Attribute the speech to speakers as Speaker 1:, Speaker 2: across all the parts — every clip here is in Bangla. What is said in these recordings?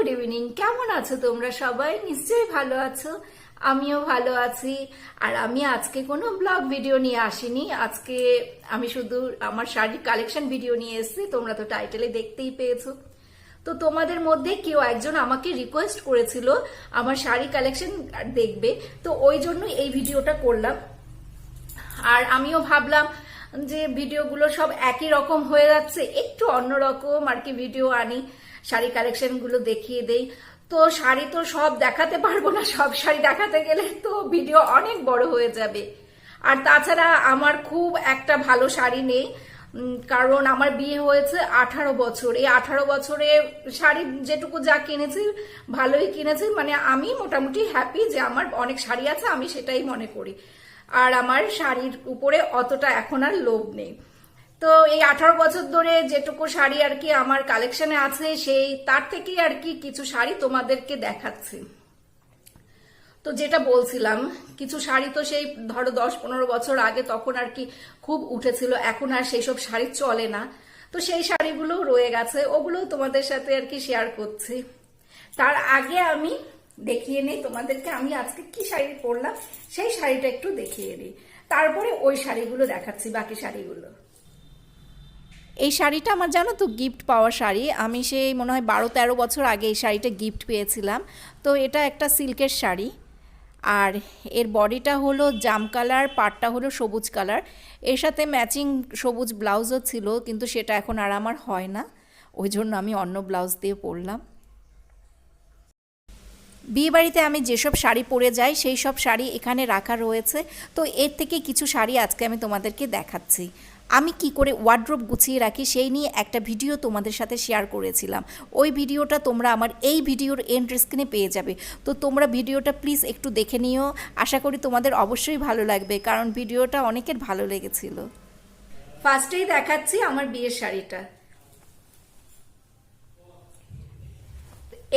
Speaker 1: গুড ইভিনিং কেমন আছো তোমরা সবাই? নিশ্চয়ই ভালো আছো। আমিও ভালো আছি। আর আমি আজকে কোনো ব্লগ ভিডিও নিয়ে আসিনি। আজকে আমি শুধু আমার শাড়ির কালেকশন ভিডিও নিয়ে এসেছি। তোমরা তো টাইটেলে দেখতেই পেয়েছ। তো তোমাদের মধ্যে কেউ একজন আমাকে রিকোয়েস্ট করেছিল আমার শাড়ি কালেকশন দেখবে। তো ওই জন্য এই ভিডিওটা করলাম। আর আমিও ভাবলাম যে ভিডিওগুলো সব একই রকম হয়ে যাচ্ছে। একটু অন্যরকম আর কি ভিডিও আনি। শাড়ি কালেকশনগুলো দেখিয়ে দেই। তো শাড়ি তো সব দেখাতে পারব না, সব শাড়ি দেখাতে গেলে তো ভিডিও অনেক বড় হয়ে যাবে। আর তাছাড়া আমার খুব একটা ভালো শাড়ি নেই কারণ আমার বিয়ে হয়েছে আঠারো বছর। এই আঠারো বছরে শাড়ি যেটুকু যা কিনেছি, ভালোই কিনেছি। মানে আমি মোটামুটি হ্যাপি যে আমার অনেক শাড়ি আছে, আমি সেটাই মনে করি। আর আমার শাড়ির উপরে অতটা এখন আর লোভ নেই। তো এই আঠারো বছর ধরে যেটুকু শাড়ি আর কি আমার কালেকশনে আছে, সেই তার থেকেই আর কি কিছু শাড়ি তোমাদেরকে দেখাচ্ছি। তো যেটা বলছিলাম, কিছু শাড়ি তো সেই ধরো দশ পনেরো বছর আগে তখন আর কি খুব উঠেছিল, এখন আর সেই সব শাড়ি চলে না। তো সেই শাড়িগুলো রয়ে গেছে, ওগুলোও তোমাদের সাথে আর কি শেয়ার করছি। তার আগে আমি দেখিয়ে নেই তোমাদেরকে আমি আজকে কি শাড়ি পরলাম, সেই শাড়িটা একটু দেখিয়ে নিই। তারপরে ওই শাড়িগুলো দেখাচ্ছি, বাকি শাড়িগুলো।
Speaker 2: এই শাড়িটা আমার জানো তো গিফট পাওয়া শাড়ি। আমি সেই মনে হয় বারো তেরো বছর আগে এই শাড়িটা গিফট পেয়েছিলাম। তো এটা একটা সিল্কের শাড়ি। আর এর বডিটা হলো জাম কালার, পাটটা হলো সবুজ কালার। এর সাথে ম্যাচিং সবুজ ব্লাউজও ছিল, কিন্তু সেটা এখন আর আমার হয় না। ওই জন্য আমি অন্য ব্লাউজ দিয়ে পরলাম। বিয়েবাড়িতে আমি যেসব শাড়ি পরে যাই, সেই সব শাড়ি এখানে রাখা রয়েছে। তো এর থেকে কিছু শাড়ি আজকে আমি তোমাদেরকে দেখাচ্ছি। আমি কি করে ওয়ার্ড্রোব গুছিয়ে রাখি সেই নিয়ে একটা ভিডিও তোমাদের সাথে শেয়ার করেছিলাম। ওই ভিডিওটা তোমরা আমার এই ভিডিওর এন্ড স্ক্রিনে পেয়ে যাবে। তো তোমরা ভিডিওটা প্লিজ একটু দেখে নিও। আশা করি তোমাদের অবশ্যই ভালো লাগবে, কারণ ভিডিওটা অনেকের ভালো লেগেছিল।
Speaker 1: ফার্স্টেই দেখাচ্ছি আমার বিয়ের শাড়িটা।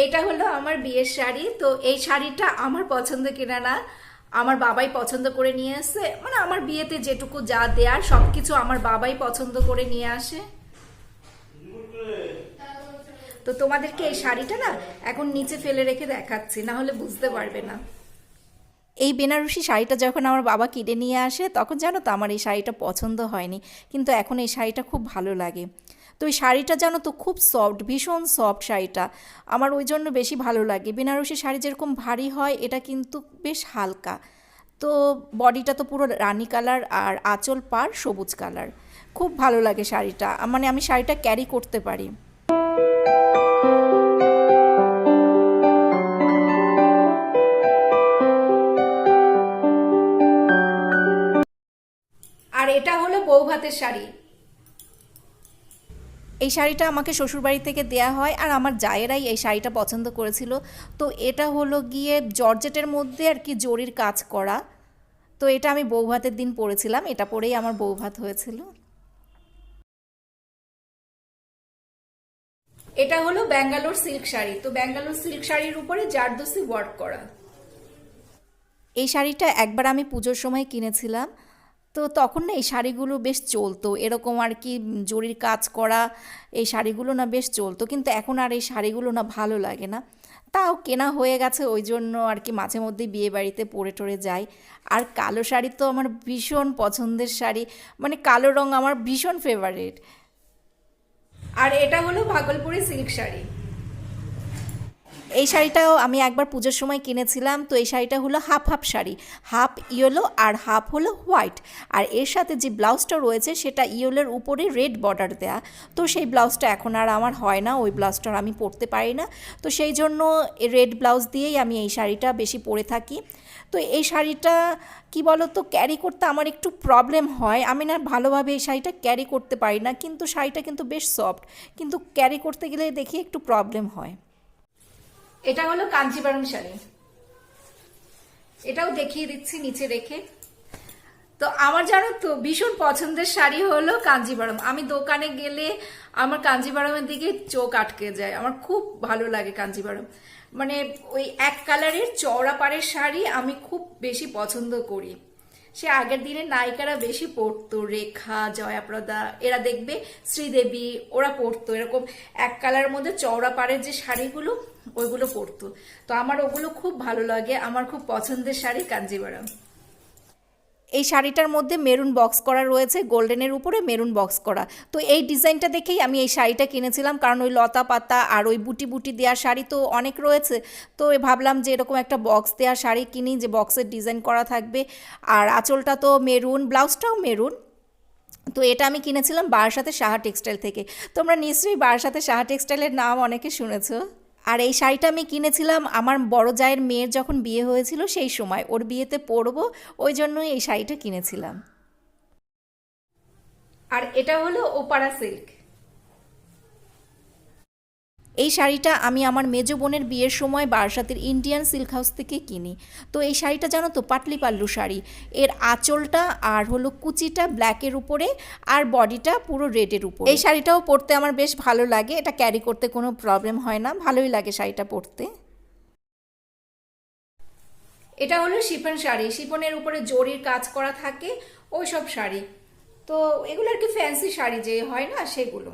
Speaker 1: এটা হলো আমার বিয়ের শাড়ি, তো এই শাড়িটা আমার পছন্দ কিনা না আমার বাবাই পছন্দ করে নিয়ে আসে। মানে আমার বিয়েতে যেটুকু যা দেয়ার সব কিছু আমার বাবাই পছন্দ করে নিয়ে আসে। তো তোমাদেরকে এই শাড়িটা না এখন নিচে ফেলে রেখে দেখাচ্ছি, না হলে বুঝতে পারবে না।
Speaker 2: এই বেনারসি শাড়িটা যখন আমার বাবা কিনে নিয়ে আসে, তখন জানো তো আমার এই শাড়িটা পছন্দ হয়নি। কিন্তু এখন এই শাড়িটা খুব ভালো লাগে। তো এই শাড়িটা জানো তো, খুব সফট ভীষণ সফট শাড়িটা। আমার ওই জন্য বেশি ভালো লাগে। বেনারসি শাড়ি যেরকম ভারী হয়, এটা কিন্তু বেশ হালকা। তো বডিটা তো পুরো রানি কালার আর আঁচল পার সবুজ কালার। খুব ভালো লাগে শাড়িটা। মানে আমি শাড়িটা ক্যারি করতে পারি।
Speaker 1: আর এটা হলো বউ ভাতের শাড়ি।
Speaker 2: এই শাড়িটা আমাকে শ্বশুরবাড়ি থেকে দেয়া হয় আর আমার জায়েরাই এই শাড়িটা পছন্দ করেছিল। তো এটা হলো গিয়ে জর্জেটের মধ্যে আর কি জরির কাজ করা। তো এটা আমি বৌভাতের দিন পরেছিলাম এটা পরেই আমার বৌভাত হয়েছিল।
Speaker 1: এটা হলো ব্যাঙ্গালোর সিল্ক শাড়ি। তো ব্যাঙ্গালোর সিল্ক শাড়ির উপরে জারদোসি ওয়ার্ক করা।
Speaker 2: এই শাড়িটা একবার আমি পুজোর সময় কিনেছিলাম। তো তখন না এই শাড়িগুলো বেশ চলতো। এরকম আর কি জরির কাজ করা এই শাড়িগুলো না বেশ চলতো। কিন্তু এখন আর এই শাড়িগুলো না ভালো লাগে না। তাও কেনা হয়ে গেছে, ওই জন্য আর কি মাঝে মধ্যে বিয়ে বাড়িতে পরে টরে যাই। আর কালো শাড়ি তো আমার ভীষণ পছন্দের শাড়ি। মানে কালো রং আমার ভীষণ ফেভারিট
Speaker 1: আর এটা হলো ভাগলপুরি সিল্ক শাড়ি।
Speaker 2: এই শাড়িটাও আমি একবার পুজোর সময় কিনেছিলাম, তো এই শাড়িটা হলো half half sari. Half yellow আর হাফ হলো হোয়াইট। আর এর সাথে যে ব্লাউজটা রয়েছে, সেটা ইয়েলোর উপরে রেড বর্ডার দেয়া। তো সেই ব্লাউজটা এখন আর আমার হয় না, ওই ব্লাউজটা আমি পরতে পারি না। তো সেই জন্য রেড ব্লাউজ দিয়েই আমি এই শাড়িটা বেশি পরে থাকি। তো এই শাড়িটা কি বলো তো ক্যারি করতে আমার একটু প্রবলেম হয়। আমি না ভালোভাবে এই শাড়িটা ক্যারি করতে পারি না, কিন্তু শাড়িটা কিন্তু বেশ সফট কিন্তু ক্যারি করতে গেলে দেখি একটু প্রবলেম হয়।
Speaker 1: এটা হলো কাঞ্জিবরম শাড়ি এটাও দেখিয়ে দিচ্ছি, নিচে রেখে। তো আমার জানো তো, ভীষণ পছন্দের শাড়ি হলো কাঞ্জিবারম। আমি দোকানে গেলে আমার কাঞ্জিবারমের দিকে চোখ আটকে যায়। আমার খুব ভালো লাগে কাঞ্জিবারম। মানে ওই এক কালারের চওড়া পাড়ের শাড়ি আমি খুব বেশি পছন্দ করি। সে আগের দিনে নায়িকারা বেশি পড়তো, রেখা, জয়াপ্রদা, এরা দেখবে শ্রীদেবী, ওরা পড়তো, এরকম এক কালার মধ্যে চওড়া পাড়ের যে শাড়িগুলো, ওইগুলো পরতো তো আমার ওগুলো খুব ভালো লাগে, আমার খুব পছন্দের শাড়ি কাঞ্জিবারাম।
Speaker 2: এই শাড়িটার মধ্যে মেরুন বক্স করা রয়েছে, গোল্ডেনের উপরে মেরুন বক্স করা। তো এই ডিজাইনটা দেখেই আমি এই শাড়িটা কিনেছিলাম, কারণ ওই লতা পাতা আর ওই বুটি বুটি দেওয়া শাড়ি তো অনেক রয়েছে। তো ভাবলাম যে এরকম একটা বক্স দেওয়া শাড়ি কিনি, যে বক্সের ডিজাইন করা থাকবে। আর আঁচলটা তো মেরুন, ব্লাউজটাও মেরুন। তো এটা আমি কিনেছিলাম বারাসাতে সাহা টেক্সটাইল থেকে। তোমরা নিশ্চয়ই বারাসাতে সাহা টেক্সটাইলের নাম অনেকে শুনেছো। আর এই শাড়িটা আমি কিনেছিলাম আমার বড় জায়ের মেয়ের যখন বিয়ে হয়েছিল সেই সময়। ওর বিয়েতে পরবো, ওই জন্যই এই শাড়িটা কিনেছিলাম।
Speaker 1: আর এটা হলো ওপারা সিল্ক।
Speaker 2: এই শাড়িটা আমি আমার মেজো বোনের বিয়ের সময় বারাসাতের ইন্ডিয়ান সিল্ক হাউস থেকে কিনি। তো এই শাড়িটা জানো তো, পাটলি পাল্লু শাড়ি। এর আঁচলটা আর হলো কুচিটা ব্ল্যাকের উপরে আর বডিটা পুরো রেডের উপরে। এই শাড়িটাও পরতে আমার বেশ ভালো লাগে, এটা ক্যারি করতে কোনো প্রবলেম হয় না, ভালোই লাগে শাড়িটা পরতে।
Speaker 1: এটা হলো শিফন শাড়ি, শিফনের উপরে জরির কাজ করা থাকে ওই সব শাড়ি। তো এগুলো আর কি ফ্যান্সি শাড়ি যে হয় না, সেগুলো।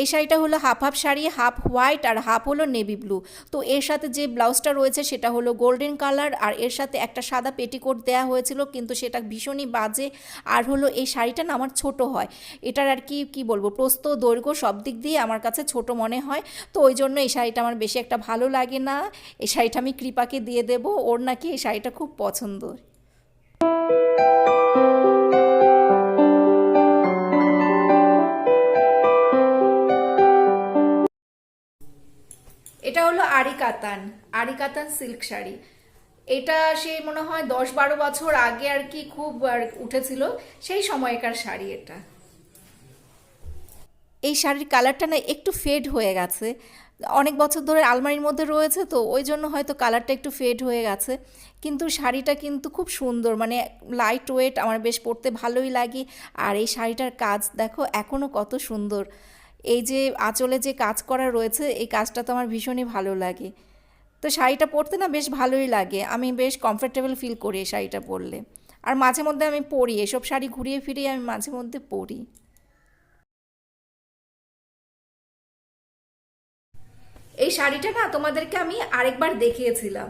Speaker 2: এই শাড়িটা হলো half half sari half white আর হাফ হলো নেভি ব্লু তো এর সাথে যে ব্লাউজটা রয়েছে সেটা হলো গোল্ডেন কালার আর এর সাথে একটা সাদা পেটিকোট দেওয়া হয়েছিল, কিন্তু সেটা ভীষণই বাজে আর হলো এই শাড়িটা না আমার ছোট হয়। এটার আর কি কি বলব প্রস্ত দৈর্ঘ্য সব দিক দিয়ে আমার কাছে ছোট মনে হয়। তো ওই জন্য এই শাড়িটা আমার বেশি একটা ভালো লাগে না। এই শাড়িটা আমি কৃপাকে দিয়ে দেবো, ওর নাকি এই শাড়িটা খুব পছন্দ।
Speaker 1: কাতান আরি কাতান সিল্ক শাড়ি। এটা সেই মনে হয় দশ বারো বছর আগে আর কি খুব আর উঠেছিল, সেই সময়কার শাড়ি এটা।
Speaker 2: এই শাড়ির কালারটা না একটু ফেড হয়ে গেছে। অনেক বছর ধরে আলমারির মধ্যে রয়েছে তো ওই জন্য হয়তো কালারটা একটু ফেড হয়ে গেছে। কিন্তু শাড়িটা কিন্তু খুব সুন্দর মানে লাইট ওয়েট আমার বেশ পরতে ভালোই লাগে। আর এই শাড়িটার কাজ দেখো এখনও কত সুন্দর। এই যে আঁচলে যে কাজ করা রয়েছে, এই কাজটা তো আমার ভীষণই ভালো লাগে। তো শাড়িটা পরতে না বেশ ভালোই লাগে। আমি বেশ কমফোর্টেবল ফিল করি এই শাড়িটা পরলে। আর মাঝে মধ্যে আমি পরি, এসব শাড়ি ঘুরিয়ে ফিরিয়ে আমি মাঝে মধ্যে পরি।
Speaker 1: এই শাড়িটা না তোমাদেরকে আমি আরেকবার দেখিয়েছিলাম।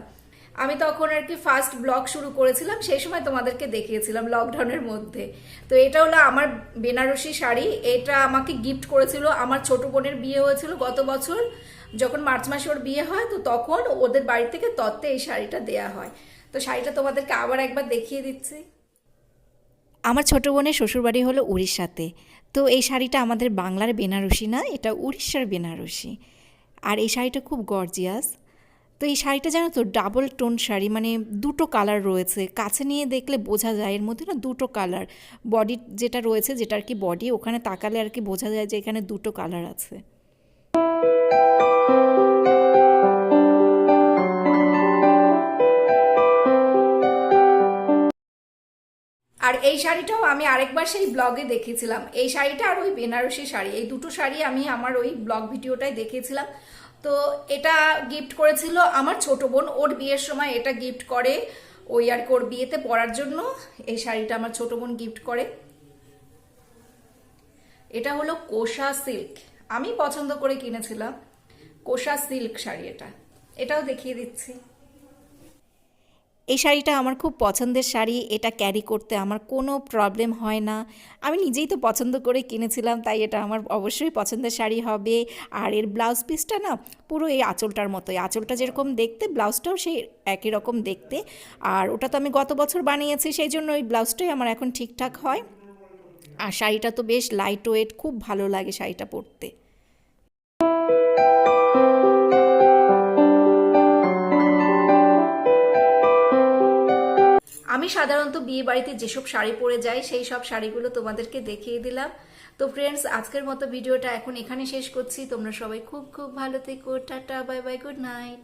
Speaker 1: আমি তখন আর কি ফার্স্ট ব্লগ শুরু করেছিলাম, সেই সময় তোমাদেরকে দেখিয়েছিলাম লকডাউনের মধ্যে। তো এটা হলো আমার বেনারসি শাড়ি, এটা আমাকে গিফট করেছিল আমার ছোট বোনের বিয়ে হয়েছিল গত বছর, যখন মার্চ মাসে ওর বিয়ে হয়, তো তখন ওদের বাড়ি থেকে তত্ত্বে এই শাড়িটা দেয়া হয়। তো শাড়িটা তোমাদেরকে আবার একবার দেখিয়ে দিচ্ছি।
Speaker 2: আমার ছোটো বোনের শ্বশুরবাড়ি হলো উড়িষ্যাতে। তো এই শাড়িটা আমাদের বাংলার বেনারসি না, এটা উড়িষ্যার বেনারসি। আর এই শাড়িটা খুব গর্জিয়াস তো এই শাড়িটা জানো তো ডাবল টোন শাড়ি মানে দুটো কালার রয়েছে। কাছে নিয়ে দেখলে বোঝা যায়, এর মধ্যে না দুটো কালার বডি যেটা রয়েছে যেটা আর কি বডি ওখানে তাকালে আর কি বোঝা যায় যে এখানে দুটো কালার আছে।
Speaker 1: আর এই শাড়িটাও আমি আরেকবার সেই ব্লগে দেখেছিলাম। এই শাড়িটা আর ওই বেনারসি শাড়ি, এই দুটো শাড়ি আমি আমার ওই ব্লগ ভিডিওটাই দেখেছিলাম। তো এটা গিফট করেছিল আমার ছোট বোন। ওর বিয়ের সময় এটা গিফট করে ওই আর কোর বিয়েতে পরার জন্য এই শাড়িটা আমার ছোট বোন গিফট করে। এটা হলো কোষা সিল্ক। আমি পছন্দ করে কিনেছিলাম। কোষা সিল্ক শাড়ি এটা। এটাও দেখিয়ে দিচ্ছি।
Speaker 2: এই শাড়িটা আমার খুব পছন্দের শাড়ি, এটা ক্যারি করতে আমার কোনো প্রবলেম হয় না। আমি নিজেই তো পছন্দ করে কিনেছিলাম, তাই এটা আমার অবশ্যই পছন্দের শাড়ি হবে। আর এর ব্লাউজ পিসটা না, পুরো এই আঁচলটার মতোই। আঁচলটা যেরকম দেখতে ব্লাউজটাও সেই একই রকম দেখতে। আর ওটা তো আমি গত বছর বানিয়েছি, সেই জন্য ওই ব্লাউজটাই আমার এখন ঠিকঠাক হয়। আর শাড়িটা তো বেশ লাইট ওয়েট খুব ভালো লাগে শাড়িটা পরতে।
Speaker 1: আমি সাধারণত বিয়ে বাড়িতে যেসব শাড়ি পরে যাই, সেই সব শাড়িগুলো তোমাদেরকে দেখিয়ে দিলাম। তো ফ্রেন্ডস আজকের মতো ভিডিওটা এখন এখানে শেষ করছি। তোমরা সবাই খুব খুব ভালো থেকো। Tata bye bye good night